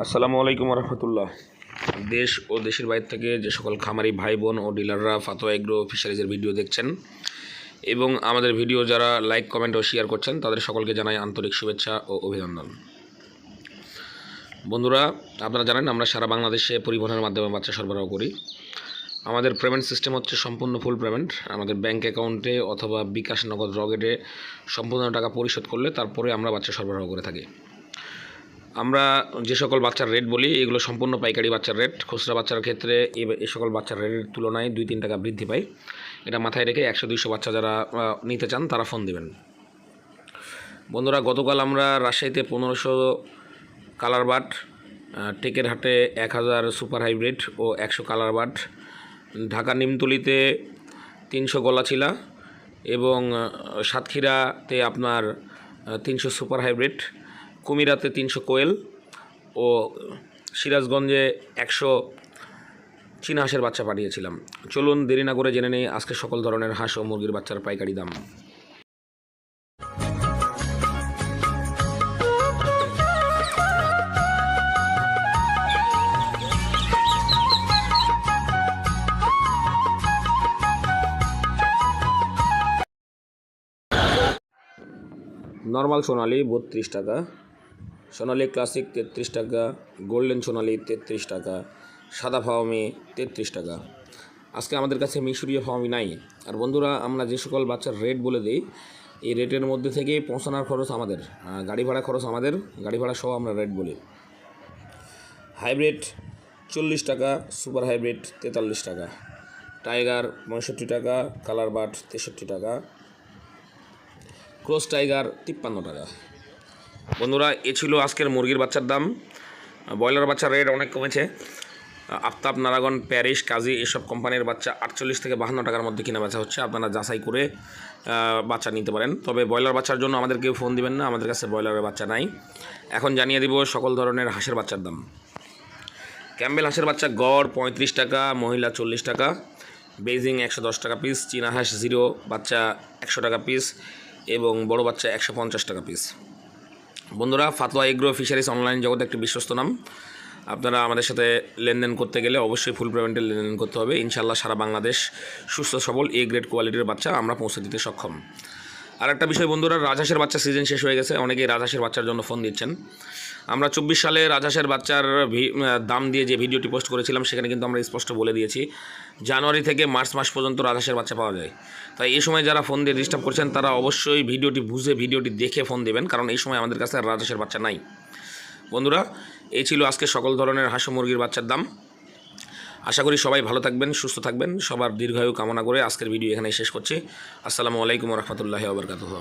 আসসালামু আলাইকুম রহমতুল্লাহ দেশ ও দেশের বাইরে থেকে যে সকল খামারি ভাই, বোন ও ডিলাররা ফাতোয়া এগ্রো ফিশারিজের ভিডিও দেখছেন এবং আমাদের ভিডিও যারা লাইক, কমেন্ট ও শেয়ার করছেন, তাদের সকলকে জানাই আন্তরিক শুভেচ্ছা ও অভিনন্দন। বন্ধুরা, আপনারা জানেন আমরা সারা বাংলাদেশে পরিবহনের মাধ্যমে বাচ্চা সরবরাহ করি। আমাদের পেমেন্ট সিস্টেম হচ্ছে সম্পূর্ণ ফুল পেমেন্ট আমাদের ব্যাঙ্ক অ্যাকাউন্টে অথবা বিকাশ নগদ রকেটে সম্পূর্ণ টাকা পরিশোধ করলে তারপরে আমরা বাচ্চা সরবরাহ করে থাকি। আমরা যে সকল বাচ্চার রেট বলি, এগুলো সম্পূর্ণ পাইকারি বাচ্চার রেট খুচরা বাচ্চার ক্ষেত্রে এ- সকল বাচ্চার রেটের তুলনায় দুই তিন টাকা বৃদ্ধি পায়। এটা মাথায় রেখে একশো দুইশো বাচ্চা যারা নিতে চান, তারা ফোন দিবেন। বন্ধুরা, গতকাল আমরা রাজশাহীতে পনেরোশো কালার বাট টেকের হাটে এক হাজার সুপার হাইব্রিড ও একশো কালার বাট ঢাকা নিমতলিতে তিনশো গলাছিলা এবং সাতক্ষীরাতে আপনার তিনশো সুপার হাইব্রিড কুমিরাতে তিনশো কোয়েল ও সিরাজগঞ্জে একশো চীনা হাঁসের বাচ্চা পাঠিয়েছিলাম। চলুন দেরি না করে জেনে নেই আজকে সকল ধরনের হাঁস ও মুরগির বাচ্চার পাইকারি দাম। নর্মাল সোনালি বত্রিশ টাকা। সোনালি ক্লাসিক তেত্রিশ টাকা, গোল্ডেন সোনালি তেত্রিশ টাকা, সাদা ফাওয়ামি তেত্রিশ টাকা। আজকে আমাদের কাছে মিশরীয় ফাওয়ামি নাই। আর বন্ধুরা, আমরা যে সকল বাচ্চার রেট বলে দিই, এই রেটের মধ্যে থেকে পৌঁছানোর খরচ আমাদের। গাড়ি ভাড়া খরচ আমাদের। গাড়ি ভাড়া সহ আমরা রেট বলি। হাইব্রিড চল্লিশ টাকা, সুপার হাইব্রিড তেতাল্লিশ টাকা। টাইগার পঁয়ষট্টি টাকা, কালার বাট তেষট্টি টাকা। ক্রস টাইগার তিপ্পান্ন টাকা। বন্ধুরা, এ ছিল আজকের মুরগির বাচ্চার দাম। ব্রয়লার বাচ্চার রেট অনেক কমেছে। আফতাব, নারাগন প্যারিস কাজী এসব কোম্পানির বাচ্চা আটচল্লিশ থেকে বাহান্ন টাকার মধ্যে কিনা বেচা হচ্ছে। আপনারা যাচাই করে বাচ্চা নিতে পারেন। তবে ব্রয়লার বাচ্চার জন্য আমাদের কেউ ফোন দিবেন না, আমাদের কাছে ব্রয়লারের বাচ্চা নাই। এখন জানিয়ে দিব সকল ধরনের হাঁসের বাচ্চার দাম। ক্যাম্বেল হাঁসের বাচ্চা গড় পঁয়ত্রিশ টাকা, মহিলা চল্লিশ টাকা, বেজিং একশো দশ টাকা পিস চীনা হাঁস জিরো বাচ্চা একশো টাকা পিস এবং বড় বাচ্চা একশো পঞ্চাশ টাকা পিস বন্ধুরা, ফাতোয়া এগ্রো ফিশারিজ অনলাইন জগতে একটি বিশ্বস্ত নাম। আপনারা আমাদের সাথে লেনদেন করতে গেলে অবশ্যই ফুল পেমেন্টে লেনদেন করতে হবে। ইনশাল্লাহ সারা বাংলাদেশ সুস্থ সবল এ গ্রেড কোয়ালিটির বাচ্চা আমরা পৌঁছে দিতে সক্ষম। আর একটা বিষয় বন্ধুরা, রাজহাঁসের বাচ্চা সিজন শেষ হয়ে গেছে। অনেকেই রাজহাঁসের বাচ্চার জন্য ফোন দিচ্ছেন। আমরা চব্বিশ সালে রাজহাঁসের বাচ্চার দাম দিয়ে যে ভিডিওটি পোস্ট করেছিলাম, সেখানে কিন্তু আমরা স্পষ্ট বলে দিয়েছি, জানুয়ারি থেকে মার্চ মাস পর্যন্ত রাজহাঁসের বাচ্চা পাওয়া যায়। তাই এই সময় যারা ফোন দিয়ে ডিস্টার্ব করছেন, তারা অবশ্যই ভিডিওটি বুঝে ভিডিওটি দেখে ফোন দেবেন, কারণ এই সময় আমাদের কাছে রাজহাঁসের বাচ্চা নাই। বন্ধুরা, এই ছিল আজকে সকল ধরনের হাঁস মুরগির বাচ্চার দাম। আশা করি সবাই ভালো থাকবেন, সুস্থ থাকবেন। সবার দীর্ঘায়ু কামনা করে আজকের ভিডিও এখানে শেষ করছি। আসসালামু আলাইকুম রহমতুল্লাহ আবরকাতুহ